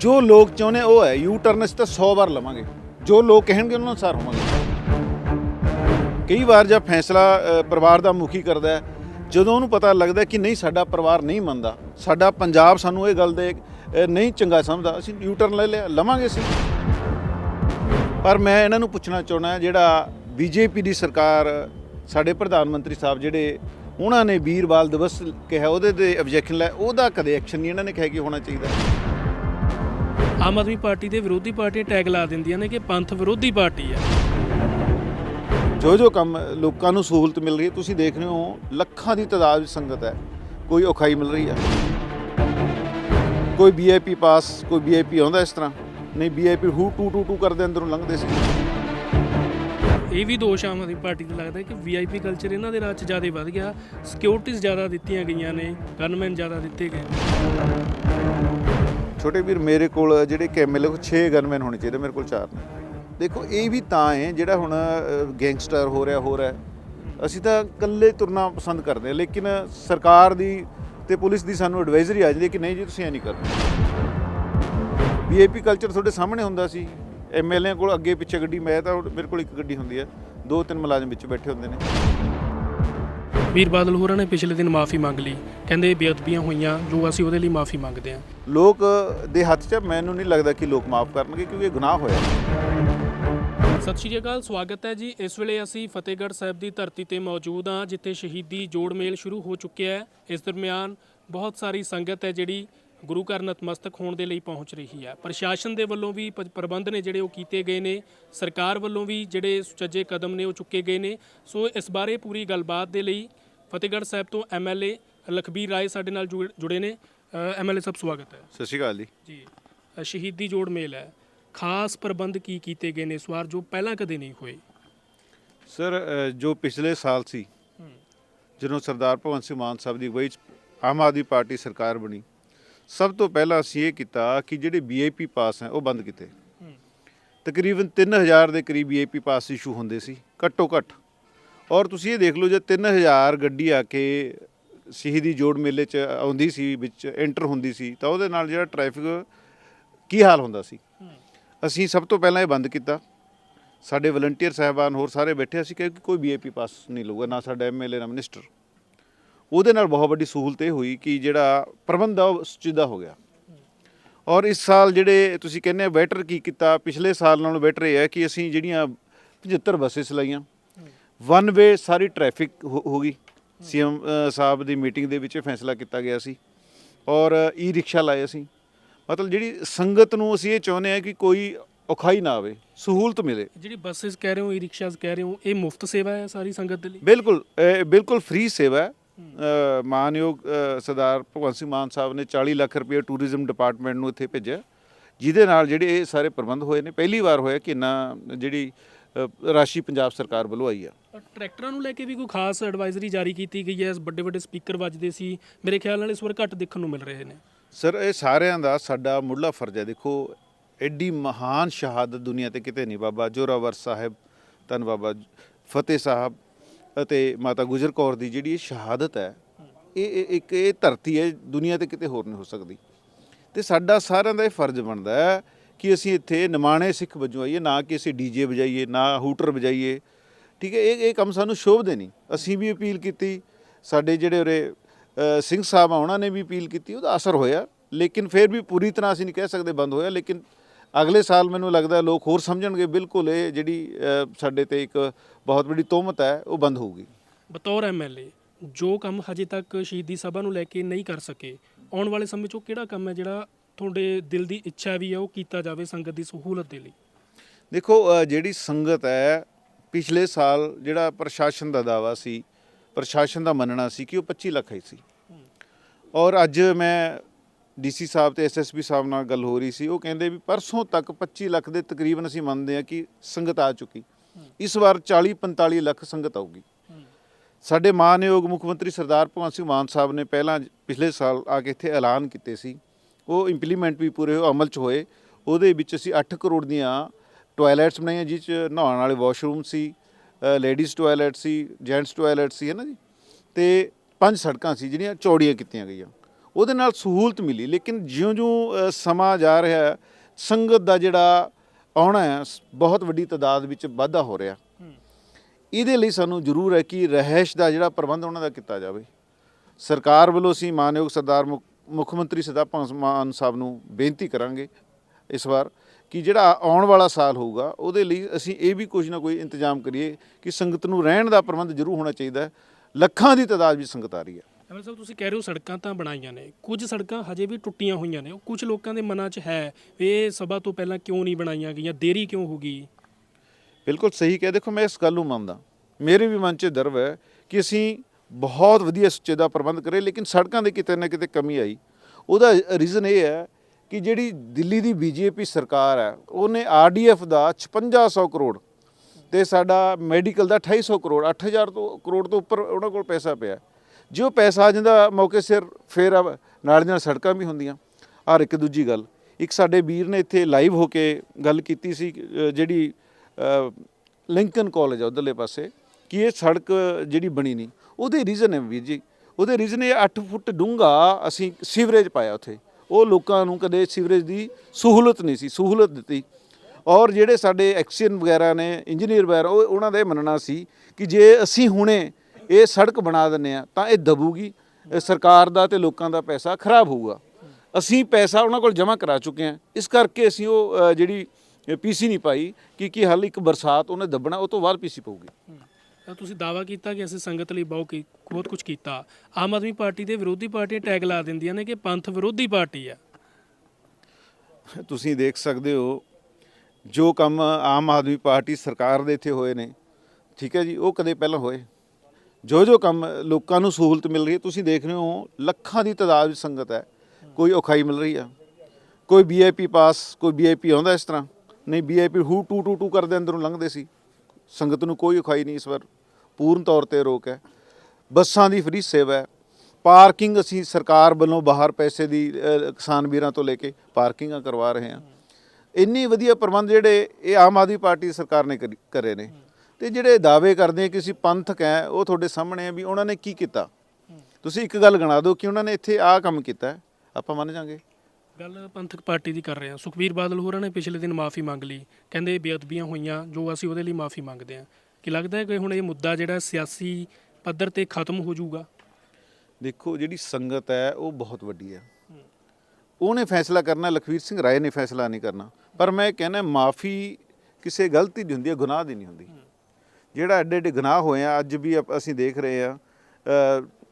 ਜੋ ਲੋਕ ਚਾਹੁੰਦੇ ਉਹ ਹੈ ਯੂ ਟਰਨ ਅਸੀਂ ਤਾਂ 100 ਵਾਰ ਲਵਾਂਗੇ। ਜੋ ਲੋਕ ਕਹਿਣਗੇ, ਉਹਨਾਂ ਅਨੁਸਾਰ ਹੋਵਾਂਗੇ। ਕਈ ਵਾਰ ਜਦ ਫੈਸਲਾ ਪਰਿਵਾਰ ਦਾ ਮੁਖੀ ਕਰਦਾ ਹੈ, ਜਦੋਂ ਉਹਨੂੰ ਪਤਾ ਲੱਗਦਾ ਕਿ ਨਹੀਂ, ਸਾਡਾ ਪਰਿਵਾਰ ਨਹੀਂ ਮੰਨਦਾ, ਸਾਡਾ ਪੰਜਾਬ ਸਾਨੂੰ ਇਹ ਗੱਲ ਦੇ ਨਹੀਂ ਚੰਗਾ ਸਮਝਦਾ, ਅਸੀਂ ਯੂ ਟਰਨ ਲੈ ਲਿਆ, ਲਵਾਂਗੇ ਅਸੀਂ। ਪਰ ਮੈਂ ਇਹਨਾਂ ਨੂੰ ਪੁੱਛਣਾ ਚਾਹੁੰਦਾ ਜਿਹੜਾ ਬੀਜੇਪੀ ਦੀ ਸਰਕਾਰ, ਸਾਡੇ ਪ੍ਰਧਾਨ ਮੰਤਰੀ ਸਾਹਿਬ ਜਿਹੜੇ ਉਹਨਾਂ ਨੇ ਵੀਰਵਾਲ ਦਿਵਸ ਕਿਹਾ, ਉਹਦੇ ਤੇ ਆਬਜੈਕਸ਼ਨ ਲੈ, ਉਹਦਾ ਕਦੇ ਐਕਸ਼ਨ ਨਹੀਂ ਇਹਨਾਂ ਨੇ ਕਿਹਾ ਕਿ ਹੋਣਾ ਚਾਹੀਦਾ। ਆਮ ਆਦਮੀ ਪਾਰਟੀ ਦੇ ਵਿਰੋਧੀ ਪਾਰਟੀਆਂ ਟੈਗ ਲਾ ਦਿੰਦੀਆਂ ਨੇ ਕਿ ਪੰਥ ਵਿਰੋਧੀ ਪਾਰਟੀ ਹੈ। ਜੋ ਜੋ ਕੰਮ ਲੋਕਾਂ ਨੂੰ ਸਹੂਲਤ ਮਿਲ ਰਹੀ ਹੈ ਤੁਸੀਂ ਦੇਖ ਰਹੇ ਹੋ ਲੱਖਾਂ ਦੀ ਤਾਦਾਦ ਵਿੱਚ ਸੰਗਤ ਹੈ। ਕੋਈ ਔਖਾਈ ਮਿਲ ਰਹੀ ਹੈ। ਕੋਈ ਵੀਆਈਪੀ ਪਾਸ ਕੋਈ ਵੀਆਈਪੀ ਆਉਂਦਾ ਇਸ ਤਰ੍ਹਾਂ। ਨਹੀਂ ਵੀਆਈਪੀ ਹੂ ਟੂ ਟੂ ਟੂ ਕਰਦੇ ਅੰਦਰੋਂ ਲੰਘਦੇ ਸੀ। ਇਹ ਵੀ ਦੋਸ਼ ਆਮ ਆਦਮੀ ਪਾਰਟੀ ਦਾ ਲੱਗਦਾ ਹੈ ਕਿ ਵੀਆਈਪੀ ਕਲਚਰ ਇਹਨਾਂ ਦੇ ਰਾਜ 'ਚ ਜ਼ਿਆਦਾ ਵੱਧ ਗਿਆ। ਸਿਕਿਉਰਿਟੀਜ਼ ਜ਼ਿਆਦਾ ਦਿੱਤੀਆਂ ਗਈਆਂ ਨੇ ਗਨਮੈਨ ਜ਼ਿਆਦਾ ਦਿੱਤੇ ਗਏ ਛੋਟੇ ਵੀਰ ਮੇਰੇ ਕੋਲ ਜਿਹੜੇ ਕੈਮਲੇ ਕੋ 6 ਗਨਮੈਨ ਹੋਣੇ ਚਾਹੀਦੇ, ਮੇਰੇ ਕੋਲ 4 ਨੇ। ਦੇਖੋ, ਇਹ ਵੀ ਤਾਂ ਹੈ, ਜਿਹੜਾ ਹੁਣ ਗੈਂਗਸਟਰ ਹੋ ਰਿਹਾ ਹੋ ਰਿਹਾ ਅਸੀਂ ਤਾਂ ਇਕੱਲੇ ਤੁਰਨਾ ਪਸੰਦ ਕਰਦੇ ਹਾਂ, ਲੇਕਿਨ ਸਰਕਾਰ ਦੀ ਤੇ ਪੁਲਿਸ ਦੀ ਸਾਨੂੰ ਐਡਵਾਈਜ਼ਰੀ ਆ ਜਾਂਦੀ ਕਿ ਨਹੀਂ ਜੀ, ਤੁਸੀਂ ਐ ਨਹੀਂ ਕਰਨਾ। ਵੀਆਈਪੀ ਕਲਚਰ ਤੁਹਾਡੇ ਸਾਹਮਣੇ ਹੁੰਦਾ ਸੀ। ਐਮਐਲਏ ਕੋਲ ਅੱਗੇ ਪਿੱਛੇ ਗੱਡੀ, ਮੈਂ ਤਾਂ ਮੇਰੇ ਕੋਲ ਇੱਕ ਗੱਡੀ ਹੁੰਦੀ ਹੈ, ਦੋ ਤਿੰਨ ਮੁਲਾਜ਼ਮ ਵਿੱਚ ਬੈਠੇ ਹੁੰਦੇ ਨੇ। ਵੀਰ ਬਾਦਲ ਹੋਰਾਂ ਨੇ ਪਿਛਲੇ ਦਿਨ ਮਾਫੀ ਮੰਗ ਲਈ। ਕਹਿੰਦੇ ਬੇਅਦਬੀਆਂ ਹੋਈਆਂ ਜੋ ਅਸੀਂ ਉਹਦੇ ਲਈ ਮਾਫੀ ਮੰਗਦੇ ਹਾਂ। ਲੋਕ ਦੇ ਹੱਥ 'ਚ ਮੈਨੂੰ ਨਹੀਂ ਲੱਗਦਾ ਕਿ ਲੋਕ ਮਾਫ ਕਰਨਗੇ ਕਿਉਂਕਿ ਇਹ ਗੁਨਾਹ ਹੋਇਆ। ਸਤਿ ਸ਼੍ਰੀ ਅਕਾਲ ਸਵਾਗਤ ਹੈ ਜੀ। ਇਸ ਵੇਲੇ ਅਸੀਂ ਫਤਿਹਗੜ੍ਹ ਸਾਹਿਬ ਦੀ ਧਰਤੀ ਤੇ ਮੌਜੂਦ ਹਾਂ ਜਿੱਥੇ ਸ਼ਹੀਦੀ ਜੋੜ ਮੇਲ ਸ਼ੁਰੂ ਹੋ ਚੁੱਕਿਆ ਹੈ। ਇਸ ਦਰਮਿਆਨ ਬਹੁਤ ਸਾਰੀ ਸੰਗਤ ਹੈ ਜਿਹੜੀ ਗੁਰੂ ਘਰ ਨਤਮਸਤਕ ਹੋਣ ਦੇ ਲਈ ਪਹੁੰਚ ਰਹੀ ਹੈ। ਪ੍ਰਸ਼ਾਸਨ ਦੇ ਵੱਲੋਂ ਵੀ ਪ- ਪ੍ਰਬੰਧ ਨੇ ਜਿਹੜੇ ਉਹ ਕੀਤੇ ਗਏ ਨੇ ਸਰਕਾਰ ਵੱਲੋਂ ਵੀ ਜਿਹੜੇ ਸੁਚੱਜੇ ਕਦਮ ਨੇ ਉਹ ਚੁੱਕੇ ਗਏ ਨੇ। ਸੋ ਇਸ ਬਾਰੇ ਪੂਰੀ ਗੱਲਬਾਤ ਦੇ ਲਈ ਫਤਿਹਗੜ੍ਹ ਸਾਹਿਬ ਤੋਂ ਐਮਐਲਏ ਲਖਬੀਰ ਰਾਏ ਸਾਡੇ ਨਾਲ ਜੁੜ- ਜੁੜੇ ਨੇ। ਐਮਐਲਏ ਸਾਹਿਬ ਸਵਾਗਤ ਹੈ। ਸਤਿ ਸ਼੍ਰੀ ਅਕਾਲ ਜੀ। ਜੀ। ਅ, ਸ਼ਹੀਦੀ ਜੋੜ ਮੇਲ ਹੈ। ਖਾਸ ਪ੍ਰਬੰਧ ਕੀ ਕੀਤੇ ਗਏ ਨੇ ਇਸ ਵਾਰ ਜੋ ਪਹਿਲਾਂ ਕਦੇ ਨਹੀਂ ਹੋਏ? ਸਰ ਅ, ਜੋ ਪਿਛਲੇ ਸਾਲ ਸੀ ਜਦੋਂ ਸਰਦਾਰ ਭਗਵੰਤ ਸਿੰਘ ਮਾਨ ਸਾਹਿਬ ਦੀ ਅਗਵਾਈ 'ਚ ਆਮ ਆਦਮੀ ਪਾਰਟੀ ਸਰਕਾਰ ਬਣੀ ਸਭ ਤੋਂ ਪਹਿਲਾਂ ਅਸੀਂ ਇਹ ਕੀਤਾ ਕਿ ਜਿਹੜੇ ਵੀਆਈਪੀ ਪਾਸ ਹੈ, ਉਹ ਬੰਦ ਕੀਤੇ। ਤਕਰੀਬਨ 3000 ਦੇ ਕਰੀਬ ਵੀਆਈਪੀ ਪਾਸ ਇਸ਼ੂ ਹੁੰਦੇ ਸੀ, ਘੱਟੋ ਘੱਟ। ਔਰ ਤੁਸੀਂ ਇਹ ਦੇਖ ਲਓ, ਜੇ 3000 ਗੱਡੀ ਆ ਕੇ ਸ਼ਹੀਦੀ ਜੋੜ ਮੇਲੇ 'ਚ ਆਉਂਦੀ ਸੀ, ਵਿੱਚ ਐਂਟਰ ਹੁੰਦੀ ਸੀ, ਤਾਂ ਉਹਦੇ ਨਾਲ ਜਿਹੜਾ ਟ੍ਰੈਫਿਕ ਕੀ ਹਾਲ ਹੁੰਦਾ ਸੀ? ਅਸੀਂ ਸਭ ਤੋਂ ਪਹਿਲਾਂ ਇਹ ਬੰਦ ਕੀਤਾ। ਸਾਡੇ ਵਲੰਟੀਅਰ ਸਾਹਿਬਾਨ ਹੋਰ ਸਾਰੇ ਬੈਠੇ, ਅਸੀਂ ਕਿਹਾ ਕਿ ਕੋਈ ਵੀਆਈਪੀ ਪਾਸ ਨਹੀਂ ਲਊਗਾ, ਨਾ ਸਾਡਾ ਐਮਐਲਏ ਨਾ ਮਿਨਿਸਟਰ ਉਹਦੇ ਨਾਲ ਬਹੁਤ ਵੱਡੀ ਸਹੂਲਤ ਇਹ ਹੋਈ ਕਿ ਜਿਹੜਾ ਪ੍ਰਬੰਧ ਆ ਉਹ ਸੁਚੱਜਾ ਹੋ ਗਿਆ। ਔਰ ਇਸ ਸਾਲ ਜਿਹੜੇ ਤੁਸੀਂ ਕਹਿੰਦੇ ਆ ਬੈਟਰ ਕੀ ਕੀਤਾ ਪਿਛਲੇ ਸਾਲ ਨਾਲੋਂ ਬੈਟਰ ਇਹ ਹੈ ਕਿ ਅਸੀਂ ਜਿਹੜੀਆਂ 75 ਬੱਸਸ ਲਾਈਆਂ ਵਨ ਵੇ ਸਾਰੀ ਟ੍ਰੈਫਿਕ ਹੋ ਗਈ। ਸੀਐਮ ਸਾਹਿਬ ਦੀ ਮੀਟਿੰਗ ਦੇ ਵਿੱਚ ਇਹ ਫੈਸਲਾ ਕੀਤਾ ਗਿਆ ਸੀ ਔਰ ਈ ਰਿਕਸ਼ਾ ਲਾਏ ਅਸੀਂ। ਮਤਲਬ ਜਿਹੜੀ ਸੰਗਤ ਨੂੰ ਅਸੀਂ ਇਹ ਚਾਹੁੰਦੇ ਆ ਕਿ ਕੋਈ ਔਖਾਈ ਨਾ ਆਵੇ ਸਹੂਲਤ ਮਿਲੇ। ਜਿਹੜੀ ਬੱਸਸ ਕਹਿ ਰਹੇ ਹੋ ਈ ਰਿਕਸ਼ਾਸ ਕਹਿ ਰਹੇ ਹੋ ਇਹ ਮੁਫਤ ਸੇਵਾ ਹੈ ਸਾਰੀ ਸੰਗਤ ਦੇ ਲਈ? ਬਿਲਕੁਲ ਬਿਲਕੁਲ ਫ੍ਰੀ ਸੇਵਾ ਹੈ। ਮਾਨਯੋਗ ਸਰਦਾਰ ਭਗਵੰਤ ਸਿੰਘ ਮਾਨ ਸਾਹਿਬ ਨੇ 40 ਲੱਖ ਰੁਪਏ ਟੂਰਿਜ਼ਮ ਡਿਪਾਰਟਮੈਂਟ ਨੂੰ ਇੱਥੇ ਭੇਜਿਆ। ਜਿਹਦੇ ਨਾਲ ਜਿਹੜੇ ਇਹ ਸਾਰੇ ਪ੍ਰਬੰਧ ਹੋਏ ਨੇ ਪਹਿਲੀ ਵਾਰ ਹੋਇਆ ਕਿ ਇੰਨਾ ਜਿਹੜੀ ਰਾਸ਼ੀ ਪੰਜਾਬ ਸਰਕਾਰ ਵੱਲੋਂ ਆਈ ਆ। ਟਰੈਕਟਰਾਂ ਨੂੰ ਲੈ ਕੇ ਵੀ ਕੋਈ ਖਾਸ ਐਡਵਾਈਜ਼ਰੀ ਜਾਰੀ ਕੀਤੀ ਗਈ ਹੈ? ਵੱਡੇ ਵੱਡੇ ਸਪੀਕਰ ਵੱਜਦੇ ਸੀ। ਮੇਰੇ ਖਿਆਲ ਨਾਲ ਇਸ ਵਾਰ ਘੱਟ ਦੇਖਣ ਨੂੰ ਮਿਲ ਰਹੇ ਨੇ। ਸਰ ਇਹ ਸਾਰਿਆਂ ਦਾ ਸਾਡਾ ਮੁੱਢਲਾ ਫਰਜ਼ ਹੈ। ਦੇਖੋ ਐਡੀ ਮਹਾਨ ਸ਼ਹਾਦਤ ਦੁਨੀਆ ਤੇ ਕਿਤੇ ਨਹੀਂ ਬਾਬਾ। ਜੋਰਾਵਰ ਸਾਹਿਬ ਧੰਨ ਬਾਬਾ। ਫਤਿਹ ਸਾਹਿਬ ਅਤੇ ਮਾਤਾ ਗੁਜਰ ਕੌਰ ਦੀ ਜਿਹੜੀ ਇਹ ਸ਼ਹਾਦਤ ਹੈ, ਇਹ ਇੱਕ ਇਹ ਧਰਤੀ ਹੈ, ਦੁਨੀਆ ਤੇ ਕਿਤੇ ਹੋਰ ਨਹੀਂ ਹੋ ਸਕਦੀ। ਤੇ ਸਾਡਾ ਸਾਰਿਆਂ ਦਾ ਇਹ ਫਰਜ਼ ਬਣਦਾ ਹੈ ਕਿ ਅਸੀਂ ਇੱਥੇ ਨਿਮਾਣੇ ਸਿੱਖ ਵਜੋਂ ਆਈਏ, ਨਾ ਕਿ ਅਸੀਂ ਡੀਜੇ ਵਜਾਈਏ, ਨਾ ਹੂਟਰ ਵਜਾਈਏ। ਠੀਕ ਹੈ, ਇਹ ਇਹ ਕੰਮ ਸਾਨੂੰ ਸ਼ੋਭਦੇ ਨਹੀਂ। ਅਸੀਂ ਵੀ ਅਪੀਲ ਕੀਤੀ, ਸਾਡੇ ਜਿਹੜੇ ਉਰੇ ਸਿੰਘ ਸਾਹਿਬ ਆ, ਉਹਨਾਂ ਨੇ ਵੀ ਅਪੀਲ ਕੀਤੀ, ਉਹਦਾ ਅਸਰ ਹੋਇਆ। ਲੇਕਿਨ ਫਿਰ ਵੀ ਪੂਰੀ ਤਰ੍ਹਾਂ ਅਸੀਂ ਨਹੀਂ ਕਹਿ ਸਕਦੇ ਬੰਦ ਹੋਇਆ, ਲੇਕਿਨ ਅਗਲੇ ਸਾਲ ਮੈਨੂੰ ਲੱਗਦਾ ਲੋਕ ਹੋਰ ਸਮਝਣਗੇ ਬਿਲਕੁਲ ਇਹ ਜਿਹੜੀ ਸਾਡੇ ਤੇ ਇੱਕ ਬਹੁਤ ਵੱਡੀ ਤੋਹਮਤ ਹੈ ਉਹ ਬੰਦ ਹੋਊਗੀ। ਬਤੌਰ ਐਮਐਲਏ ਜੋ ਕੰਮ ਹਜੇ ਤੱਕ ਸ਼ਹੀਦੀ ਸਭਾ ਨੂੰ ਲੈ ਕੇ ਨਹੀਂ ਕਰ ਸਕੇ ਆਉਣ ਵਾਲੇ ਸਮੇਂ 'ਚ ਉਹ ਕਿਹੜਾ ਕੰਮ ਹੈ ਜਿਹੜਾ ਤੁਹਾਡੇ ਦਿਲ ਦੀ ਇੱਛਾ ਵੀ ਹੈ ਉਹ ਕੀਤਾ ਜਾਵੇ ਸੰਗਤ ਦੀ ਸਹੂਲਤ ਦੇ ਲਈ? ਦੇਖੋ ਜਿਹੜੀ ਸੰਗਤ ਹੈ ਪਿਛਲੇ ਸਾਲ ਜਿਹੜਾ ਪ੍ਰਸ਼ਾਸਨ ਦਾ ਦਾਵਾ ਸੀ ਪ੍ਰਸ਼ਾਸਨ ਦਾ ਮੰਨਣਾ ਸੀ ਕਿ ਉਹ 25 ਲੱਖ ਹੀ ਸੀ। ਔਰ ਅੱਜ ਮੈਂ ਡੀਸੀ ਸਾਹਿਬ ਤੇ ਐਸਐਸਪੀ ਸਾਹਿਬ ਨਾਲ ਗੱਲ ਹੋ ਰਹੀ ਸੀ, ਉਹ ਕਹਿੰਦੇ ਵੀ ਪਰਸੋਂ ਤੱਕ 25 ਲੱਖ ਦੇ ਤਕਰੀਬਨ ਅਸੀਂ ਮੰਨਦੇ ਹਾਂ ਕਿ ਸੰਗਤ ਆ ਚੁੱਕੀ। ਇਸ ਵਾਰ 40 45 ਲੱਖ ਸੰਗਤ ਆਊਗੀ। ਸਾਡੇ ਮਾਨਯੋਗ ਮੁੱਖ ਮੰਤਰੀ ਸਰਦਾਰ ਭਗਵੰਤ ਸਿੰਘ ਮਾਨ ਸਾਹਿਬ ਨੇ ਪਹਿਲਾਂ ਪਿਛਲੇ ਸਾਲ ਆ ਕੇ ਇੱਥੇ ਐਲਾਨ ਕੀਤੇ ਸੀ। ਉਹ ਇੰਪਲੀਮੈਂਟ ਵੀ ਪੂਰੇ ਅਮਲ 'ਚ ਹੋਏ। ਉਹਦੇ ਵਿੱਚ ਅਸੀਂ 8 ਕਰੋੜ ਦੀਆਂ ਟਾਇਲਟਸ ਬਣਾਈਆਂ ਜਿਸ 'ਚ ਨਹਾਉਣ ਵਾਲੇ ਵਾਸ਼ਰੂਮ ਸੀ ਲੇਡੀਜ਼ ਟਾਇਲਟ ਸੀ ਜੈਂਟਸ ਟਾਇਲਟ ਸੀ, ਹੈ ਨਾ ਜੀ? ਤੇ ਪੰਜ ਸੜਕਾਂ ਸੀ, ਜਿਹੜੀਆਂ ਚੌੜੀਆਂ ਕੀਤੀਆਂ ਗਈਆਂ। ਉਹਦੇ ਨਾਲ ਸਹੂਲਤ ਮਿਲੀ। ਲੇਕਿਨ ਜਿਉਂ-ਜਿਉਂ ਸਮਾਂ ਜਾ ਰਿਹਾ ਸੰਗਤ ਦਾ ਜਿਹੜਾ ਆਉਣਾ ਹੈ ਬਹੁਤ ਵੱਡੀ ਤਦਾਦ ਵਿੱਚ ਵਾਧਾ ਹੋ ਰਿਹਾ। ਇਹਦੇ ਲਈ ਸਾਨੂੰ ਜ਼ਰੂਰ ਹੈ ਕਿ ਰਹਿਸ਼ ਦਾ ਜਿਹੜਾ ਪ੍ਰਬੰਧ ਉਹਨਾਂ ਦਾ ਕੀਤਾ ਜਾਵੇ। ਸਰਕਾਰ ਵੱਲੋਂ ਅਸੀਂ ਮਾਨਯੋਗ ਸਰਦਾਰ ਮੁੱਖ ਮੰਤਰੀ ਸਦਾ ਮਾਨ ਸਾਹਿਬ ਨੂੰ ਬੇਨਤੀ ਕਰਾਂਗੇ ਇਸ ਵਾਰ ਕਿ ਜਿਹੜਾ ਆਉਣ ਵਾਲਾ ਸਾਲ ਹੋਊਗਾ ਉਹਦੇ ਲਈ ਅਸੀਂ ਇਹ ਵੀ ਕੁਝ ਨਾ ਕੋਈ ਇੰਤਜ਼ਾਮ ਕਰੀਏ ਕਿ ਸੰਗਤ ਨੂੰ ਰਹਿਣ ਦਾ ਪ੍ਰਬੰਧ ਜ਼ਰੂਰ ਹੋਣਾ ਚਾਹੀਦਾ ਹੈ। ਲੱਖਾਂ ਦੀ ਤਦਾਦ ਵਿੱਚ ਸੰਗਤ ਆ ਰਹੀ ਹੈ। ਐਮਐਲ ਸਾਹਿਬ, ਤੁਸੀਂ ਕਹਿ ਰਹੇ ਹੋ ਸੜਕਾਂ ਤਾਂ ਬਣਾਈਆਂ ਨੇ। ਕੁਝ ਸੜਕਾਂ ਹਜੇ ਵੀ ਟੁੱਟੀਆਂ ਹੋਈਆਂ ਨੇ। ਉਹ ਕੁਝ ਲੋਕਾਂ ਦੇ ਮਨਾਂ 'ਚ ਹੈ। ਵੀ ਇਹ ਸਭਾ ਤੋਂ ਪਹਿਲਾਂ ਕਿਉਂ ਨਹੀਂ ਬਣਾਈਆਂ ਗਈਆਂ? ਦੇਰੀ ਕਿਉਂ ਹੋ ਗਈ? ਬਿਲਕੁਲ ਸਹੀ ਕਿਹਾ। ਦੇਖੋ, ਮੈਂ ਇਸ ਗੱਲ ਨੂੰ ਮੰਨਦਾ। ਮੇਰੇ ਵੀ ਮਨ 'ਚ ਦਰਵ ਹੈ ਕਿ ਅਸੀਂ ਬਹੁਤ ਵਧੀਆ ਸੁੱਚੇ ਦਾ ਪ੍ਰਬੰਧ ਕਰੇ, ਲੇਕਿਨ ਸੜਕਾਂ ਦੇ ਕਿਤੇ ਨਾ ਕਿਤੇ ਕਮੀ ਆਈ। ਉਹਦਾ ਰੀਜ਼ਨ ਇਹ ਹੈ ਕਿ ਜਿਹੜੀ ਦਿੱਲੀ ਦੀ ਬੀਜੇਪੀ ਸਰਕਾਰ ਹੈ, ਉਹਨੇ ਆਰਡੀਐਫ ਦਾ 5600 ਕਰੋੜ ਤੇ ਸਾਡਾ ਮੈਡੀਕਲ ਦਾ 2800 ਕਰੋੜ 8000 ਤੋਂ, ਕਰੋੜ ਤੋਂ ਉੱਪਰ ਉਹਨਾਂ ਕੋਲ ਪੈਸਾ ਪਿਆ। ਜੇ ਉਹ ਪੈਸਾ ਆ ਜਾਂਦਾ, ਮੌਕੇ ਸਿਰ ਫੇਰ ਆ, ਨਾਲ ਨਾਲ ਸੜਕਾਂ ਵੀ ਹੁੰਦੀਆਂ। ਹਰ ਇੱਕ ਦੂਜੀ ਗੱਲ। ਇੱਕ ਸਾਡੇ ਵੀਰ ਨੇ ਇੱਥੇ ਲਾਈਵ ਹੋ ਕੇ ਗੱਲ ਕੀਤੀ ਸੀ ਜਿਹੜੀ ਲਿੰਕਨ ਕਾਲਜ ਆ ਉਧਰਲੇ ਪਾਸੇ, ਕਿ ਇਹ ਸੜਕ ਜਿਹੜੀ ਬਣੀ ਨਹੀਂ। ਉਹਦੇ ਰੀਜ਼ਨ ਹੈ ਵੀਰ ਜੀ। ਉਹਦੇ ਰੀਜ਼ਨ ਇਹ 8 ਫੁੱਟ ਡੂੰਘਾ ਅਸੀਂ ਸੀਵਰੇਜ ਪਾਇਆ ਉੱਥੇ। ਉਹ ਲੋਕਾਂ ਨੂੰ ਕਦੇ ਸੀਵਰੇਜ ਦੀ ਸਹੂਲਤ ਨਹੀਂ ਸੀ, ਸਹੂਲਤ ਦਿੱਤੀ। ਔਰ ਜਿਹੜੇ ਸਾਡੇ ਐਕਸੀਅਨ ਵਗੈਰਾ ਨੇ, ਇੰਜੀਨੀਅਰ ਵਗੈਰਾ, ਉਹ, ਉਹਨਾਂ ਦਾ ਇਹ ਮੰਨਣਾ ਸੀ ਕਿ ਜੇ ਅਸੀਂ ਹੁਣੇ ਇਹ ਸੜਕ ਬਣਾ ਦਿੰਨੇ ਆ ਤਾਂ ਇਹ ਦਬੂਗੀ। ਇਹ ਸਰਕਾਰ ਦਾ ਤੇ ਲੋਕਾਂ ਦਾ ਪੈਸਾ ਖਰਾਬ ਹੋਊਗਾ। ਅਸੀਂ ਪੈਸਾ ਉਹਨਾਂ ਕੋਲ ਜਮ੍ਹਾਂ ਕਰਾ ਚੁੱਕੇ ਹਾਂ ਇਸ ਕਰਕੇ ਅਸੀਂ ਉਹ ਜਿਹੜੀ ਪੀਸੀ ਨਹੀਂ ਪਾਈ ਕਿ ਕੀ ਹੱਲ ਇੱਕ ਬਰਸਾਤ ਉਹਨੇ ਦੱਬਣਾ ਉਹ ਤੋਂ ਬਾਅਦ ਪੀਸੀ ਪਊਗੀ। ਤਾਂ ਤੁਸੀਂ ਦਾਵਾ ਕੀਤਾ ਕਿ ਅਸੀਂ ਸੰਗਤ ਲਈ ਬਹੁਤ ਕੀ ਬਹੁਤ ਕੁਝ ਕੀਤਾ। ਆਮ ਆਦਮੀ ਪਾਰਟੀ ਦੇ ਵਿਰੋਧੀ ਪਾਰਟੀਆਂ ਟੈਗ ਲਾ ਦਿੰਦੀਆਂ ਨੇ ਕਿ ਪੰਥ ਵਿਰੋਧੀ ਪਾਰਟੀ ਆ। ਤੁਸੀਂ ਦੇਖ ਸਕਦੇ ਹੋ ਜੋ ਕੰਮ ਆਮ ਆਦਮੀ ਪਾਰਟੀ ਸਰਕਾਰ ਦੇ ਇੱਥੇ ਹੋਏ ਨੇ ਠੀਕ ਹੈ ਜੀ ਉਹ ਕਦੇ ਪਹਿਲਾਂ ਹੋਏ। ਜੋ ਜੋ ਕੰਮ ਲੋਕਾਂ ਨੂੰ ਸਹੂਲਤ ਮਿਲ ਰਹੀ ਹੈ, ਤੁਸੀਂ ਦੇਖ ਰਹੇ ਹੋ, ਲੱਖਾਂ ਦੀ ਤਾਦਾਦ ਵਿੱਚ ਸੰਗਤ ਹੈ। ਕੋਈ ਔਖਾਈ ਮਿਲ ਰਹੀ ਆ। ਕੋਈ ਵੀਆਈਪੀ ਪਾਸ, ਕੋਈ ਵੀਆਈਪੀ ਆਉਂਦਾ ਇਸ ਤਰ੍ਹਾਂ। ਨਹੀਂ ਵੀਆਈਪੀ ਹੂ ਟੂ ਟੂ ਟੂ ਕਰਦੇ, ਅੰਦਰੋਂ ਲੰਘਦੇ ਸੀ। ਸੰਗਤ ਨੂੰ ਕੋਈ ਔਖਾਈ ਨਹੀਂ ਇਸ ਵਾਰ। ਪੂਰਨ ਤੌਰ ਤੇ ਰੋਕ ਹੈ। ਬੱਸਾਂ ਦੀ ਫ੍ਰੀ ਸੇਵਾ ਹੈ। ਪਾਰਕਿੰਗ ਅਸੀਂ ਸਰਕਾਰ ਵੱਲੋਂ ਬਾਹਰ ਪੈਸੇ ਦੀ ਕਿਸਾਨ ਵੀਰਾਂ ਤੋਂ ਲੈ ਕੇ ਪਾਰਕਿੰਗਾਂ ਕਰਵਾ ਰਹੇ ਹਾਂ। ਇੰਨੀ ਵਧੀਆ ਪ੍ਰਬੰਧ ਜਿਹੜੇ ਇਹ ਆਮ ਆਦਮੀ ਪਾਰਟੀ ਸਰਕਾਰ ਨੇ ਕਰੀ- ਕਰੇ ਨੇ। ਤੇ ਜਿਹੜੇ ਦਾਅਵੇ ਕਰਦੇ ਆ ਕਿ ਅਸੀਂ ਪੰਥਕ ਹੈ ਉਹ ਤੁਹਾਡੇ ਸਾਹਮਣੇ ਆ ਵੀ ਉਹਨਾਂ ਨੇ ਕੀ ਕੀਤਾ? ਤੁਸੀਂ ਇੱਕ ਗੱਲ ਗਣਾ ਦਿਓ ਕਿ ਉਹਨਾਂ ਨੇ ਇੱਥੇ ਆਹ ਕੰਮ ਕੀਤਾ ਆਪਾਂ ਮੰਨ ਜਾਾਂਗੇ। ਗੱਲ ਪੰਥਕ ਪਾਰਟੀ ਦੀ ਕਰ ਰਹੇ ਹਾਂ। ਸੁਖਬੀਰ ਬਾਦਲ ਹੋਰਾਂ ਨੇ ਪਿਛਲੇ ਦਿਨ ਮਾਫੀ ਮੰਗ ਲਈ। ਕਹਿੰਦੇ ਬੇਅਦਬੀਆਂ ਹੋਈਆਂ ਜੋ ਅਸੀਂ ਉਹਦੇ ਲਈ ਮਾਫੀ ਮੰਗਦੇ ਹਾਂ। ਕੀ ਲੱਗਦਾ ਹੈ ਕਿ ਹੁਣ ਇਹ ਮੁੱਦਾ ਜਿਹੜਾ ਸਿਆਸੀ ਪੱਧਰ ਤੇ ਖਤਮ ਹੋ ਜਾਊਗਾ? ਦੇਖੋ ਜਿਹੜੀ ਸੰਗਤ ਹੈ ਉਹ ਬਹੁਤ ਵੱਡੀ ਹੈ। ਉਹਨੇ ਫੈਸਲਾ ਕਰਨਾ ਲਖਵੀਰ ਸਿੰਘ ਰਾਏ ਨੇ ਫੈਸਲਾ ਨਹੀਂ ਕਰਨਾ। ਪਰ ਮੈਂ ਕਹਿੰਦਾ ਮਾਫੀ ਕਿਸੇ ਗਲਤੀ ਦੀ ਹੁੰਦੀ ਹੈ ਗੁਨਾਹ ਦੀ ਨਹੀਂ ਹੁੰਦੀ। ਜਿਹੜਾ ਐਡੇ ਐਡੇ ਗੁਨਾਹ ਹੋਏ ਆ ਅੱਜ ਵੀ ਅਸੀਂ ਦੇਖ ਰਹੇ ਆ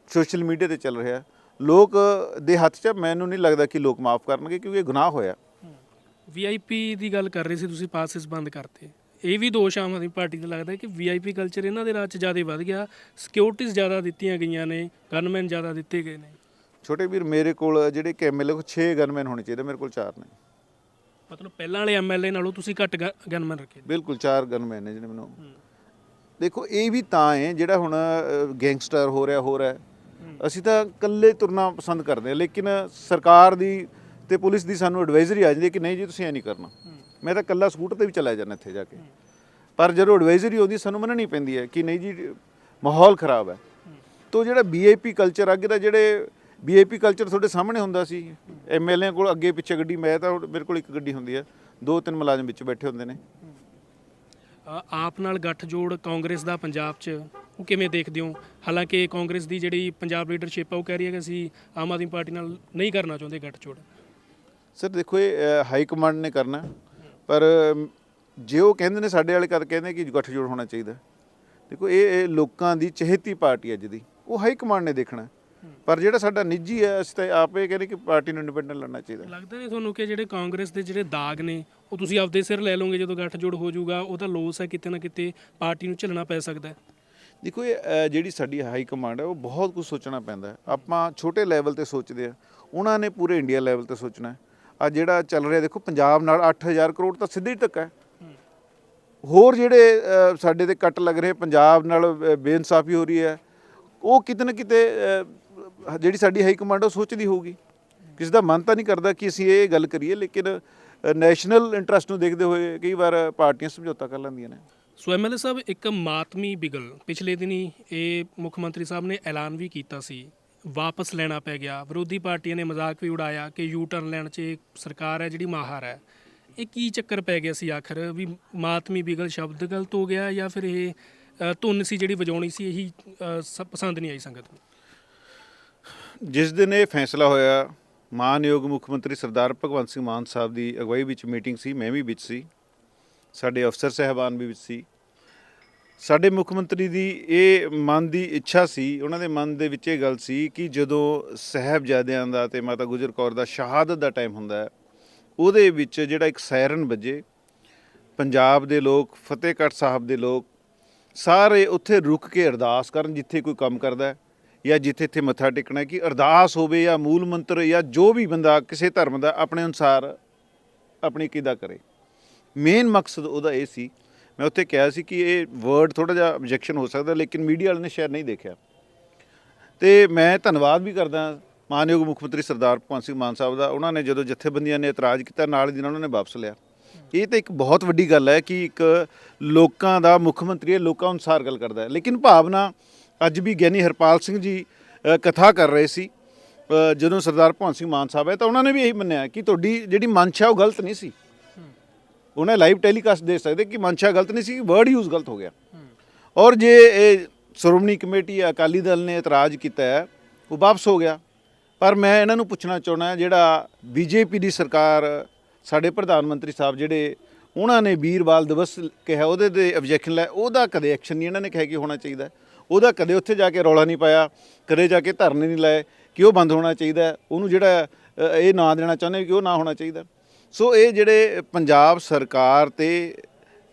ਸੋਸ਼ਲ ਮੀਡੀਆ ਤੇ ਚੱਲ ਰਿਹਾ ਲੋਕ ਦੇ ਹੱਥ 'ਚ ਮੈਨੂੰ ਨਹੀਂ ਲੱਗਦਾ ਕਿ ਲੋਕ ਮਾਫ ਕਰਨਗੇ ਕਿਉਂਕਿ ਇਹ ਗੁਨਾਹ ਹੋਇਆ। ਵੀਆਈਪੀ ਦੀ ਗੱਲ ਕਰ ਰਹੇ ਸੀ ਤੁਸੀਂ ਪਾਸਿਸ ਬੰਦ ਕਰਤੇ। ਇਹ ਵੀ ਦੋਸ਼ ਆਮ ਆਦਮੀ ਪਾਰਟੀ ਦਾ ਲੱਗਦਾ ਕਿ ਵੀਆਈਪੀ ਕਲਚਰ ਇਹਨਾਂ ਦੇ ਰਾਜ 'ਚ ਜ਼ਿਆਦਾ ਵੱਧ ਗਿਆ। ਸਿਕਿਉਰਿਟੀਜ਼ ਜ਼ਿਆਦਾ ਦਿੱਤੀਆਂ ਗਈਆਂ ਨੇ ਗਨਮੈਨ ਜ਼ਿਆਦਾ ਦਿੱਤੇ ਗਏ ਨੇ। ਛੋਟੇ ਵੀਰ ਮੇਰੇ ਕੋਲ ਜਿਹੜੇ ਕੈਮਐਲਏ ਕੋ 6 ਗਨਮੈਨ ਹੋਣੇ ਚਾਹੀਦੇ ਮੇਰੇ ਕੋਲ 4 ਨੇ। ਮਤਲਬ ਪਹਿਲਾਂ ਵਾਲੇ ਐਮਐਲਏ ਨਾਲੋਂ ਤੁਸੀਂ ਘੱਟ ਗਨਮੈਨ ਰੱਖੇ। ਬਿਲਕੁਲ 4 ਗਨਮੈਨ ਨੇ ਜਿਹੜੇ ਮੈਨੂੰ ਦੇਖੋ, ਇਹ ਵੀ ਤਾਂ ਹੈ, ਜਿਹੜਾ ਹੁਣ ਗੈਂਗਸਟਰ ਹੋ ਰਿਹਾ ਹੋ ਰਿਹਾ ਅਸੀਂ ਤਾਂ ਇਕੱਲੇ ਤੁਰਨਾ ਪਸੰਦ ਕਰਦੇ ਹਾਂ, ਲੇਕਿਨ ਸਰਕਾਰ ਦੀ ਤੇ ਪੁਲਿਸ ਦੀ ਸਾਨੂੰ ਐਡਵਾਈਜ਼ਰੀ ਆ ਜਾਂਦੀ ਹੈ ਕਿ ਨਹੀਂ ਜੀ, ਤੁਸੀਂ ਐ ਨਹੀਂ ਕਰਨਾ। ਮੈਂ ਤਾਂ ਇਕੱਲਾ ਸਕੂਟਰ ਤੇ ਵੀ ਚਲਾ ਜਾਂਦਾ ਇੱਥੇ ਜਾ ਕੇ। ਪਰ ਜਦੋਂ ਐਡਵਾਈਜ਼ਰੀ ਆਉਂਦੀ, ਸਾਨੂੰ ਮੰਨਣੀ ਪੈਂਦੀ ਹੈ ਕਿ ਨਹੀਂ ਜੀ, ਮਾਹੌਲ ਖਰਾਬ ਹੈ। ਤੋ ਜਿਹੜਾ ਵੀਆਈਪੀ ਕਲਚਰ ਅੱਗੇ ਦਾ ਜਿਹੜੇ ਵੀਆਈਪੀ ਕਲਚਰ ਤੁਹਾਡੇ ਸਾਹਮਣੇ ਹੁੰਦਾ ਸੀ ਐਮਐਲਏ ਕੋਲ ਅੱਗੇ ਪਿੱਛੇ ਗੱਡੀ, ਮੈਂ ਤਾਂ ਮੇਰੇ ਕੋਲ ਇੱਕ ਗੱਡੀ ਹੁੰਦੀ ਹੈ, ਦੋ ਤਿੰਨ ਮੁਲਾਜ਼ਮ ਵਿੱਚ ਬੈਠੇ ਹੁੰਦੇ ਨੇ। ਆਪ ਨਾਲ ਗੱਠਜੋੜ ਕਾਂਗਰਸ ਦਾ ਪੰਜਾਬ 'ਚ ਉਹ ਕਿਵੇਂ ਦੇਖਦੇ ਹੋ? ਹਾਲਾਂਕਿ ਕਾਂਗਰਸ ਦੀ ਜਿਹੜੀ ਪੰਜਾਬ ਲੀਡਰਸ਼ਿਪ ਆ, ਉਹ ਕਹਿ ਰਹੀ ਹੈ ਕਿ ਅਸੀਂ ਆਮ ਆਦਮੀ ਪਾਰਟੀ ਨਾਲ ਨਹੀਂ ਕਰਨਾ ਚਾਹੁੰਦੇ ਗੱਠਜੋੜ। ਸਰ, ਦੇਖੋ ਇਹ ਹਾਈ ਕਮਾਂਡ ਨੇ ਕਰਨਾ, ਪਰ ਜੇ ਉਹ ਕਹਿੰਦੇ ਨੇ ਸਾਡੇ ਵਾਲੇ ਕਦ ਕਹਿੰਦੇ ਕਿ ਗੱਠਜੋੜ ਹੋਣਾ ਚਾਹੀਦਾ। ਦੇਖੋ, ਇਹ ਇਹ ਲੋਕਾਂ ਦੀ ਚਹੇਤੀ ਪਾਰਟੀ ਹੈ ਅੱਜ ਦੀ। ਉਹ ਹਾਈ ਕਮਾਂਡ ਨੇ ਦੇਖਣਾ। ਪਰ ਜਿਹੜਾ ਸਾਡਾ ਨਿੱਜੀ ਹੈ ਅਸੀਂ ਤਾਂ ਆਪੇ ਕਹਿੰਦੇ ਕਿ ਪਾਰਟੀ ਨੂੰ ਇੰਡੀਪੈਂਡੈਂਟ ਲੜਨਾ ਚਾਹੀਦਾ। ਲੱਗਦਾ ਨਹੀਂ ਤੁਹਾਨੂੰ ਕਿ ਜਿਹੜੇ ਕਾਂਗਰਸ ਦੇ ਜਿਹੜੇ ਦਾਗ ਨੇ ਉਹ ਤੁਸੀਂ ਆਪਦੇ ਸਿਰ ਲੈ ਲਓਗੇ ਜਦੋਂ ਗੱਠਜੋੜ ਹੋ ਜਾਊਗਾ ਉਹ ਤਾਂ ਲੋਸ ਹੈ ਕਿਤੇ ਨਾ ਕਿਤੇ ਪਾਰਟੀ ਨੂੰ ਝੱਲਣਾ ਪੈ ਸਕਦਾ ਹੈ। ਦੇਖੋ ਇਹ ਜਿਹੜੀ ਸਾਡੀ ਹਾਈ ਕਮਾਂਡ ਹੈ ਉਹ ਬਹੁਤ ਕੁਝ ਸੋਚਣਾ ਪੈਂਦਾ ਆਪਾਂ ਛੋਟੇ ਲੈਵਲ ਤੇ ਸੋਚਦੇ ਆ ਉਹਨਾਂ ਨੇ ਪੂਰੇ ਇੰਡੀਆ ਲੈਵਲ ਤੇ ਸੋਚਣਾ ਆ ਜਿਹੜਾ ਚੱਲ ਰਿਹਾ ਦੇਖੋ ਪੰਜਾਬ ਨਾਲ 8000 ਕਰੋੜ ਤਾਂ ਸਿੱਧੀ ਧੱਕਾ ਹੈ। ਹੋਰ ਜਿਹੜੇ ਸਾਡੇ ਤੇ ਕੱਟ ਲੱਗ ਰਹੇ ਪੰਜਾਬ ਨਾਲ ਬੇਇਨਸਾਫੀ ਹੋ ਰਹੀ ਹੈ ਉਹ ਕਿਤੇ ਨਾ ਕਿਤੇ ਜਿਹੜੀ ਸਾਡੀ ਹਾਈ ਕਮਾਂਡ ਉਹ ਸੋਚਦੀ ਹੋਊਗੀ। ਕਿਸੇ ਦਾ ਮਨ ਤਾਂ ਨਹੀਂ ਕਰਦਾ ਕਿ ਅਸੀਂ ਇਹ ਗੱਲ ਕਰੀਏ, ਲੇਕਿਨ ਨੈਸ਼ਨਲ ਇੰਟਰਸਟ ਨੂੰ ਦੇਖਦੇ ਹੋਏ ਕਈ ਵਾਰ ਪਾਰਟੀਆਂ ਸਮਝੌਤਾ ਕਰ ਲੈਂਦੀਆਂ ਨੇ। ਸੋ ਐਮਐਲਏ ਸਾਹਿਬ, ਇੱਕ ਮਾਤਮੀ ਬਿਗਲ, ਪਿਛਲੇ ਦਿਨੀ ਇਹ ਮੁੱਖ ਮੰਤਰੀ ਸਾਹਿਬ ਨੇ ਐਲਾਨ ਵੀ ਕੀਤਾ ਸੀ, ਵਾਪਸ ਲੈਣਾ ਪੈ ਗਿਆ। ਵਿਰੋਧੀ ਪਾਰਟੀਆਂ ਨੇ ਮਜ਼ਾਕ ਵੀ ਉਡਾਇਆ ਕਿ ਯੂ ਟਰਨ ਲੈਣ 'ਚ ਇਹ ਸਰਕਾਰ ਹੈ, ਜਿਹੜੀ ਮਾਹਰ ਹੈ। ਇਹ ਕੀ ਚੱਕਰ ਪੈ ਗਿਆ ਸੀ ਆਖਰ, ਵੀ ਮਾਤਮੀ ਬਿਗਲ ਸ਼ਬਦ ਗਲਤ ਹੋ ਗਿਆ ਜਾਂ ਫਿਰ ਇਹ ਧੁੰਨ ਸੀ ਜਿਹੜੀ ਵਜਾਉਣੀ ਸੀ, ਇਹੀ ਸ- ਪਸੰਦ ਨਹੀਂ ਆਈ ਸੰਗਤ ਨੂੰ? ਜਿਸ ਦਿਨ ਇਹ ਫੈਸਲਾ ਹੋਇਆ, ਮਾਨਯੋਗ ਮੁੱਖ ਮੰਤਰੀ ਸਰਦਾਰ ਭਗਵੰਤ ਸਿੰਘ ਮਾਨ ਸਾਹਿਬ ਦੀ ਅਗਵਾਈ ਵਿੱਚ ਮੀਟਿੰਗ ਸੀ, ਮੈਂ ਵੀ ਵਿੱਚ ਸੀ, ਸਾਡੇ ਅਫਸਰ ਸਹਿਬਾਨ ਵੀ ਵਿੱਚ ਸੀ। ਸਾਡੇ ਮੁੱਖ ਮੰਤਰੀ ਦੀ ਇਹ ਮਨ ਦੀ ਇੱਛਾ ਸੀ, ਉਹਨਾਂ ਦੇ ਮਨ ਦੇ ਵਿੱਚ ਇਹ ਗੱਲ ਸੀ ਕਿ ਜਦੋਂ ਸਹਿਬਜ਼ਾਦਿਆਂ ਦਾ ਤੇ ਮਾਤਾ ਗੁਜਰ ਕੌਰ ਦਾ ਸ਼ਹਾਦਤ ਦਾ ਟਾਈਮ ਹੁੰਦਾ ਹੈ, ਉਹਦੇ ਵਿੱਚ ਜਿਹੜਾ ਇੱਕ ਸਾਇਰਨ ਵੱਜੇ, ਪੰਜਾਬ ਦੇ ਲੋਕ, ਫਤਿਹਗੜ੍ਹ ਸਾਹਿਬ ਦੇ ਲੋਕ, ਸਾਰੇ ਉੱਥੇ ਰੁਕ ਕੇ ਅਰਦਾਸ ਕਰਨ ਜਿੱਥੇ ਕੋਈ ਕੰਮ ਕਰਦਾ ਹੈ। ਜਾਂ ਜਿੱਥੇ ਇੱਥੇ ਮੱਥਾ ਟੇਕਣਾ ਕਿ ਅਰਦਾਸ ਹੋਵੇ ਜਾਂ ਮੂਲ ਮੰਤਰ ਜਾਂ ਜੋ ਵੀ ਬੰਦਾ ਕਿਸੇ ਧਰਮ ਦਾ ਆਪਣੇ ਅਨੁਸਾਰ ਆਪਣੀ ਕਿਦਾ ਕਰੇ। ਮੇਨ ਮਕਸਦ ਉਹਦਾ ਇਹ ਸੀ, ਮੈਂ ਉੱਥੇ ਕਿਹਾ ਸੀ ਕਿ ਇਹ ਵਰਡ ਥੋੜਾ ਜਿਹਾ ਆਬਜੈਕਸ਼ਨ ਹੋ ਸਕਦਾ, ਲੇਕਿਨ ਮੀਡੀਆ ਵਾਲਿਆਂ ਨੇ ਸ਼ਾਇਦ ਨਹੀਂ ਦੇਖਿਆ। ਤੇ ਮੈਂ ਧੰਨਵਾਦ ਵੀ ਕਰਦਾ ਮਾਨਯੋਗ ਮੁੱਖ ਮੰਤਰੀ ਸਰਦਾਰ ਭਗਵੰਤ ਸਿੰਘ ਮਾਨ ਸਾਹਿਬ ਦਾ, ਉਹਨਾਂ ਨੇ ਜਦੋਂ ਜਥੇਬੰਦੀਆਂ ਨੇ ਇਤਰਾਜ਼ ਕੀਤਾ, ਨਾਲ ਦੀ ਨਾਲ ਉਹਨਾਂ ਨੇ ਵਾਪਸ ਲਿਆ। ਇਹ ਤਾਂ ਇੱਕ ਬਹੁਤ ਵੱਡੀ ਗੱਲ ਹੈ ਕਿ ਇੱਕ ਲੋਕਾਂ ਦਾ ਮੁੱਖ ਮੰਤਰੀ ਹੈ, ਲੋਕਾਂ ਅਨੁਸਾਰ ਗੱਲ ਕਰਦਾ ਹੈ। ਲੇਕਿਨ ਭਾਵਨਾ ਅੱਜ ਵੀ ਗਿਆਨੀ ਹਰਪਾਲ ਸਿੰਘ ਜੀ ਕਥਾ ਕਰ ਰਹੇ ਸੀ ਜਦੋਂ ਸਰਦਾਰ ਭਗਵੰਤ ਸਿੰਘ ਮਾਨ ਸਾਹਿਬ ਹੈ ਤਾਂ ਉਹਨਾਂ ਨੇ ਵੀ ਇਹੀ ਮੰਨਿਆ ਕਿ ਤੁਹਾਡੀ ਜਿਹੜੀ ਮਨਸ਼ਾ ਉਹ ਗਲਤ ਨਹੀਂ ਸੀ। ਉਹਨੇ ਲਾਈਵ ਟੈਲੀਕਾਸਟ ਦੇ ਸਕਦੇ ਕਿ ਮਨਸ਼ਾ ਗਲਤ ਨਹੀਂ ਸੀ ਵਰਡ ਯੂਜ਼ ਗਲਤ ਹੋ ਗਿਆ। ਔਰ ਜੇ ਇਹ ਸ਼੍ਰੋਮਣੀ ਕਮੇਟੀ, ਅਕਾਲੀ ਦਲ ਨੇ ਇਤਰਾਜ਼ ਕੀਤਾ ਹੈ, ਉਹ ਵਾਪਸ ਹੋ ਗਿਆ। ਪਰ ਮੈਂ ਇਹਨਾਂ ਨੂੰ ਪੁੱਛਣਾ ਚਾਹੁੰਦਾ ਜਿਹੜਾ ਬੀਜੇਪੀ ਦੀ ਸਰਕਾਰ, ਸਾਡੇ ਪ੍ਰਧਾਨ ਮੰਤਰੀ ਸਾਹਿਬ ਜਿਹੜੇ ਉਹਨਾਂ ਨੇ ਵੀਰਵਾਲ ਦਿਵਸ ਕਿਹਾ, ਉਹਦੇ ਤੇ ਆਬਜੈਕਸ਼ਨ ਲੈ, ਉਹਦਾ ਕਦੇ ਐਕਸ਼ਨ ਨਹੀਂ ਇਹਨਾਂ ਨੇ ਕਿਹਾ ਕਿ ਹੋਣਾ ਚਾਹੀਦਾ। ਉਹਦਾ ਕਦੇ ਉੱਥੇ ਜਾ ਕੇ ਰੌਲਾ ਨਹੀਂ ਪਾਇਆ, ਕਦੇ ਜਾ ਕੇ ਧਰਨੇ ਨਹੀਂ ਲਾਏ ਕਿ ਉਹ ਬੰਦ ਹੋਣਾ ਚਾਹੀਦਾ ਉਹਨੂੰ ਜਿਹੜਾ ਇਹ ਨਾਂ ਦੇਣਾ ਚਾਹੁੰਦੇ ਕਿ ਉਹ ਨਾ ਹੋਣਾ ਚਾਹੀਦਾ। ਸੋ ਇਹ ਜਿਹੜੇ ਪੰਜਾਬ ਸਰਕਾਰ ਤੇ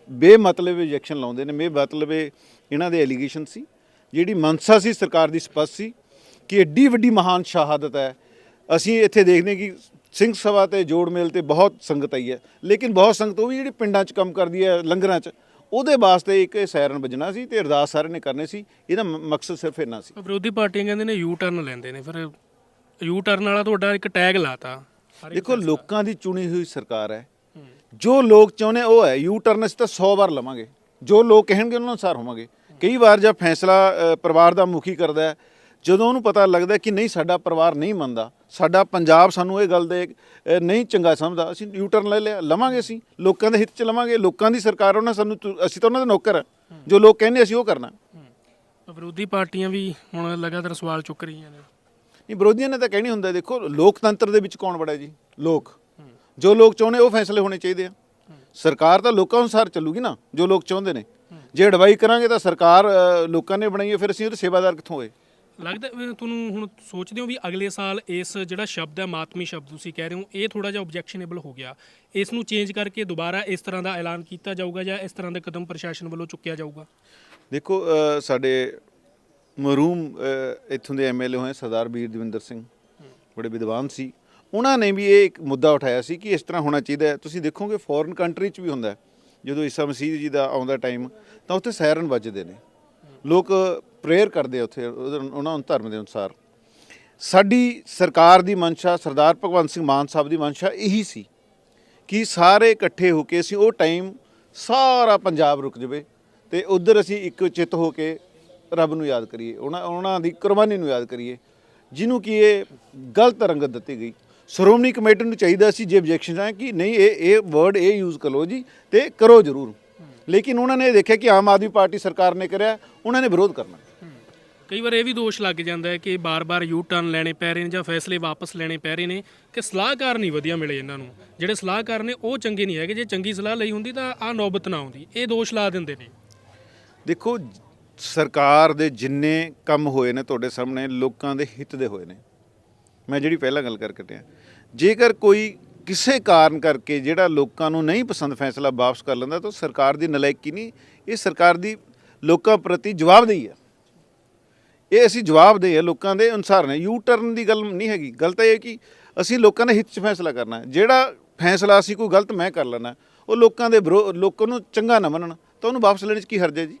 ਬੇਮਤਲਬ ਇੰਜੈਕਸ਼ਨ ਲਾਉਂਦੇ ਨੇ, ਬੇਮਤਲਬ ਇਹਨਾਂ ਦੇ ਐਲੀਗੇਸ਼ਨ ਸੀ, ਜਿਹੜੀ ਮਨਸਾ ਸੀ ਸਰਕਾਰ ਦੀ ਸਪਸ਼ਟ ਸੀ ਕਿ ਐਡੀ ਵੱਡੀ ਮਹਾਨ ਸ਼ਹਾਦਤ ਹੈ। ਅਸੀਂ ਇੱਥੇ ਦੇਖਦੇ ਹਾਂ ਕਿ ਸਿੰਘ ਸਭਾ ਤੇ ਜੋੜ ਮੇਲ ਤੇ ਬਹੁਤ ਸੰਗਤ ਆਈ ਹੈ। ਲੇਕਿਨ ਬਹੁਤ ਸੰਗਤ ਉਹ ਵੀ ਜਿਹੜੀ ਪਿੰਡਾਂ 'ਚ ਕੰਮ ਕਰਦੀ ਹੈ, ਲੰਗਰਾਂ 'ਚ ਉਹਦੇ ਵਾਸਤੇ ਇੱਕ ਸਾਇਰਨ ਵੱਜਣਾ ਸੀ ਤੇ ਅਰਦਾਸ ਸਾਰਿਆਂ ਨੇ ਕਰਨੇ ਸੀ। ਇਹਦਾ ਮਕਸਦ ਸਿਰਫ ਇੰਨਾ ਸੀ। ਵਿਰੋਧੀ ਪਾਰਟੀਆਂ ਕਹਿੰਦੇ ਨੇ ਯੂ ਟਰਨ ਲੈਂਦੇ ਨੇ ਫਿਰ ਯੂ ਟਰਨ ਵਾਲਾ ਤੁਹਾਡਾ ਇੱਕ ਟੈਗ ਲਾਤਾ। ਦੇਖੋ ਲੋਕਾਂ ਦੀ ਚੁਣੀ ਹੋਈ ਸਰਕਾਰ ਹੈ। ਜੋ ਲੋਕ ਚਾਹੁੰਦੇ ਉਹ ਹੈ ਯੂ ਟਰਨ ਅਸੀਂ ਤਾਂ 100 ਵਾਰ ਲਵਾਂਗੇ। ਜੋ ਲੋਕ ਕਹਿਣਗੇ ਉਹਨਾਂ ਅਨੁਸਾਰ ਹੋਵਾਂਗੇ। ਕਈ ਵਾਰ ਜਦ ਫੈਸਲਾ ਪਰਿਵਾਰ ਦਾ ਮੁਖੀ ਕਰਦਾ ਹੈ ਜਦੋਂ ਉਹਨੂੰ ਪਤਾ ਲੱਗਦਾ ਕਿ ਨਹੀਂ ਸਾਡਾ ਪਰਿਵਾਰ ਨਹੀਂ ਮੰਨਦਾ ਸਾਡਾ ਪੰਜਾਬ ਸਾਨੂੰ ਇਹ ਗੱਲ ਦੇ ਨਹੀਂ ਚੰਗਾ ਸਮਝਦਾ ਅਸੀਂ ਯੂ ਟਰਨ ਲੈ ਲਿਆ ਲਵਾਂਗੇ ਅਸੀਂ ਲੋਕਾਂ ਦੇ ਹਿੱਤ 'ਚ ਲਵਾਂਗੇ ਲੋਕਾਂ ਦੀ ਸਰਕਾਰ ਉਹਨਾਂ ਸਾਨੂੰ ਅਸੀਂ ਤਾਂ ਉਹਨਾਂ ਦੇ ਨੌਕਰ ਹਾਂ। ਜੋ ਲੋਕ ਕਹਿੰਦੇ ਅਸੀਂ ਉਹ ਕਰਨਾ। ਵਿਰੋਧੀ ਪਾਰਟੀਆਂ ਵੀ ਹੁਣ ਲਗਾਤਾਰ ਸਵਾਲ ਚੁੱਕ ਰਹੀਆਂ ਨੇ। ਨਹੀਂ ਵਿਰੋਧੀਆਂ ਨੇ ਤਾਂ ਕਹਿਣੀ ਹੁੰਦਾ ਦੇਖੋ ਲੋਕਤੰਤਰ ਦੇ ਵਿੱਚ ਕੌਣ ਬੜਾ ਜੀ? ਲੋਕ। ਜੋ ਲੋਕ ਚਾਹੁੰਦੇ ਉਹ ਫੈਸਲੇ ਹੋਣੇ ਚਾਹੀਦੇ ਆ। ਸਰਕਾਰ ਤਾਂ ਲੋਕਾਂ ਅਨੁਸਾਰ ਚੱਲੂਗੀ ਨਾ ਜੋ ਲੋਕ ਚਾਹੁੰਦੇ ਨੇ। ਜੇ ਅਡਵਾਈ ਕਰਾਂਗੇ ਤਾਂ ਸਰਕਾਰ ਲੋਕਾਂ ਨੇ ਬਣਾਈ ਹੈ ਫਿਰ ਅਸੀਂ ਉਹਦੇ ਸੇਵਾਦਾਰ ਕਿੱਥੋਂ ਹੋਏ? ਲੱਗਦਾ ਵੀ ਤੁਹਾਨੂੰ ਹੁਣ ਸੋਚਦੇ ਹੋ ਵੀ ਅਗਲੇ ਸਾਲ ਇਸ ਜਿਹੜਾ ਸ਼ਬਦ ਹੈ ਮਾਤਮੀ ਸ਼ਬਦ ਤੁਸੀਂ ਕਹਿ ਰਹੇ ਹੋ ਇਹ ਥੋੜਾ ਜਿਹਾ ਆਬਜੈਕਸ਼ਨੇਬਲ ਹੋ ਗਿਆ। ਇਸ ਨੂੰ ਚੇਂਜ ਕਰਕੇ ਦੁਬਾਰਾ ਇਸ ਤਰ੍ਹਾਂ ਦਾ ਐਲਾਨ ਕੀਤਾ ਜਾਊਗਾ ਜਾਂ ਇਸ ਤਰ੍ਹਾਂ ਦੇ ਕਦਮ ਪ੍ਰਸ਼ਾਸਨ ਵੱਲੋਂ ਚੁੱਕਿਆ ਜਾਊਗਾ? ਦੇਖੋ ਅ, ਸਾਡੇ ਮਰੂਮ ਅ, ਇੱਥੋਂ ਦੇ ਐਮਐਲਏ ਹੋਏ ਸਰਦਾਰ ਵੀਰ ਦਵਿੰਦਰ ਸਿੰਘ ਬੜੇ ਵਿਦਵਾਨ ਸੀ। ਉਹਨਾਂ ਨੇ ਵੀ ਇਹ ਇੱਕ ਮੁੱਦਾ ਉਠਾਇਆ ਸੀ ਕਿ ਇਸ ਤਰ੍ਹਾਂ ਹੋਣਾ ਚਾਹੀਦਾ ਹੈ। ਤੁਸੀਂ ਦੇਖੋਗੇ ਫੋਰਨ ਕੰਟਰੀ 'ਚ ਵੀ ਹੁੰਦਾ ਹੈ। ਜਦੋਂ ਈਸਾ ਮਸੀਹ ਜੀ ਦਾ ਆਉਂਦਾ ਟਾਈਮ ਤਾਂ ਉੱਥੇ ਸਾਇਰਨ ਵੱਜਦੇ ਨੇ। ਲੋਕ ਪ੍ਰੇਅਰ ਕਰਦੇ ਉੱਥੇ ਉਹਨਾਂ ਧਰਮ ਦੇ ਅਨੁਸਾਰ। ਸਾਡੀ ਸਰਕਾਰ ਦੀ ਮਨਸ਼ਾ, ਸਰਦਾਰ ਭਗਵੰਤ ਸਿੰਘ ਮਾਨ ਸਾਹਿਬ ਦੀ ਮਨਸ਼ਾ ਇਹੀ ਸੀ ਕਿ ਸਾਰੇ ਇਕੱਠੇ ਹੋ ਕੇ ਅਸੀਂ ਉਹ ਟਾਈਮ ਸਾਰਾ ਪੰਜਾਬ ਰੁਕ ਜਾਵੇ ਤੇ ਉਧਰ ਅਸੀਂ ਇੱਕ ਚਿੱਤ ਹੋ ਕੇ ਰੱਬ ਨੂੰ ਯਾਦ ਕਰੀਏ, ਉਹਨਾਂ ਉਹਨਾਂ ਦੀ ਕੁਰਬਾਨੀ ਨੂੰ ਯਾਦ ਕਰੀਏ, ਜਿਹਨੂੰ ਕਿ ਇਹ ਗਲਤ ਰੰਗਤ ਦਿੱਤੀ ਗਈ। ਸ਼੍ਰੋਮਣੀ ਕਮੇਟੀ ਨੂੰ ਚਾਹੀਦਾ ਸੀ ਜੇ ਆਬਜੈਕਸ਼ਨ ਹੈ ਕਿ ਨਹੀਂ, ਇਹ ਇਹ ਵਰਡ ਇਹ ਯੂਜ਼ ਕਰੋ ਜੀ ਤੇ ਕਰੋ ਜ਼ਰੂਰ। ਲੇਕਿਨ ਉਹਨਾਂ ਨੇ ਦੇਖਿਆ ਕਿ ਆਮ ਆਦਮੀ ਪਾਰਟੀ ਸਰਕਾਰ ਨੇ ਕਰਿਆ ਉਹਨਾਂ ਨੇ ਵਿਰੋਧ ਕਰਨਾ। ਕਈ ਵਾਰ ਇਹ ਵੀ ਦੋਸ਼ ਲੱਗ ਜਾਂਦਾ ਹੈ ਕਿ ਬਾਰ-ਬਾਰ ਯੂ ਟਰਨ ਲੈਣੇ ਪੈ ਰਹੇ ਨੇ ਜਾਂ ਫੈਸਲੇ ਵਾਪਸ ਲੈਣੇ ਪੈ ਰਹੇ ਨੇ ਕਿ ਸਲਾਹਕਾਰ ਨਹੀਂ ਵਧੀਆ ਮਿਲੇ ਇਹਨਾਂ ਨੂੰ। ਜਿਹੜੇ ਸਲਾਹਕਾਰ ਨੇ ਉਹ ਚੰਗੇ ਨਹੀਂ ਹੈਗੇ ਜੇ ਚੰਗੀ ਸਲਾਹ ਲਈ ਹੁੰਦੀ ਤਾਂ ਆ ਨੌਬਤ ਨਾ ਆਉਂਦੀ। ਇਹ ਦੋਸ਼ ਲਾ ਦਿੰਦੇ ਨੇ। ਦੇਖੋ ਸਰਕਾਰ ਦੇ ਜਿੰਨੇ ਕੰਮ ਹੋਏ ਨੇ ਤੁਹਾਡੇ ਸਾਹਮਣੇ ਲੋਕਾਂ ਦੇ ਹਿੱਤ ਦੇ ਹੋਏ ਨੇ। ਮੈਂ ਜਿਹੜੀ ਪਹਿਲਾਂ ਗੱਲ ਕਰ ਕੱਟਿਆ ਜੇਕਰ ਕੋਈ ਕਿਸੇ ਕਾਰਨ ਕਰਕੇ ਜਿਹੜਾ ਲੋਕਾਂ ਨੂੰ ਨਹੀਂ ਪਸੰਦ ਫੈਸਲਾ ਵਾਪਸ ਕਰ ਲੈਂਦਾ, ਤਾਂ ਸਰਕਾਰ ਦੀ ਨਲਾਇਕੀ ਨਹੀਂ, ਇਹ ਸਰਕਾਰ ਦੀ ਲੋਕਾਂ ਪ੍ਰਤੀ ਜਵਾਬਦੇਹੀ ਹੈ ਇਹ ਅਸੀਂ ਜਵਾਬਦੇਹ ਹੈ ਲੋਕਾਂ ਦੇ ਅਨੁਸਾਰ ਨੇ। ਯੂ ਟਰਨ ਦੀ ਗੱਲ ਨਹੀਂ ਹੈਗੀ। ਗੱਲ ਤਾਂ ਇਹ ਹੈ ਕਿ ਅਸੀਂ ਲੋਕਾਂ ਦੇ ਹਿੱਤ 'ਚ ਫੈਸਲਾ ਕਰਨਾ ਹੈ। ਜਿਹੜਾ ਫੈਸਲਾ ਅਸੀਂ ਕੋਈ ਗਲਤ ਮੈਂ ਕਰ ਲੈਣਾ ਉਹ ਲੋਕਾਂ ਦੇ ਵਿਰੋ- ਲੋਕਾਂ ਨੂੰ ਚੰਗਾ ਨਾ ਮੰਨਣ, ਤਾਂ ਉਹਨੂੰ ਵਾਪਸ ਲੈਣ 'ਚ ਕੀ ਹਰਜ ਹੈ ਜੀ?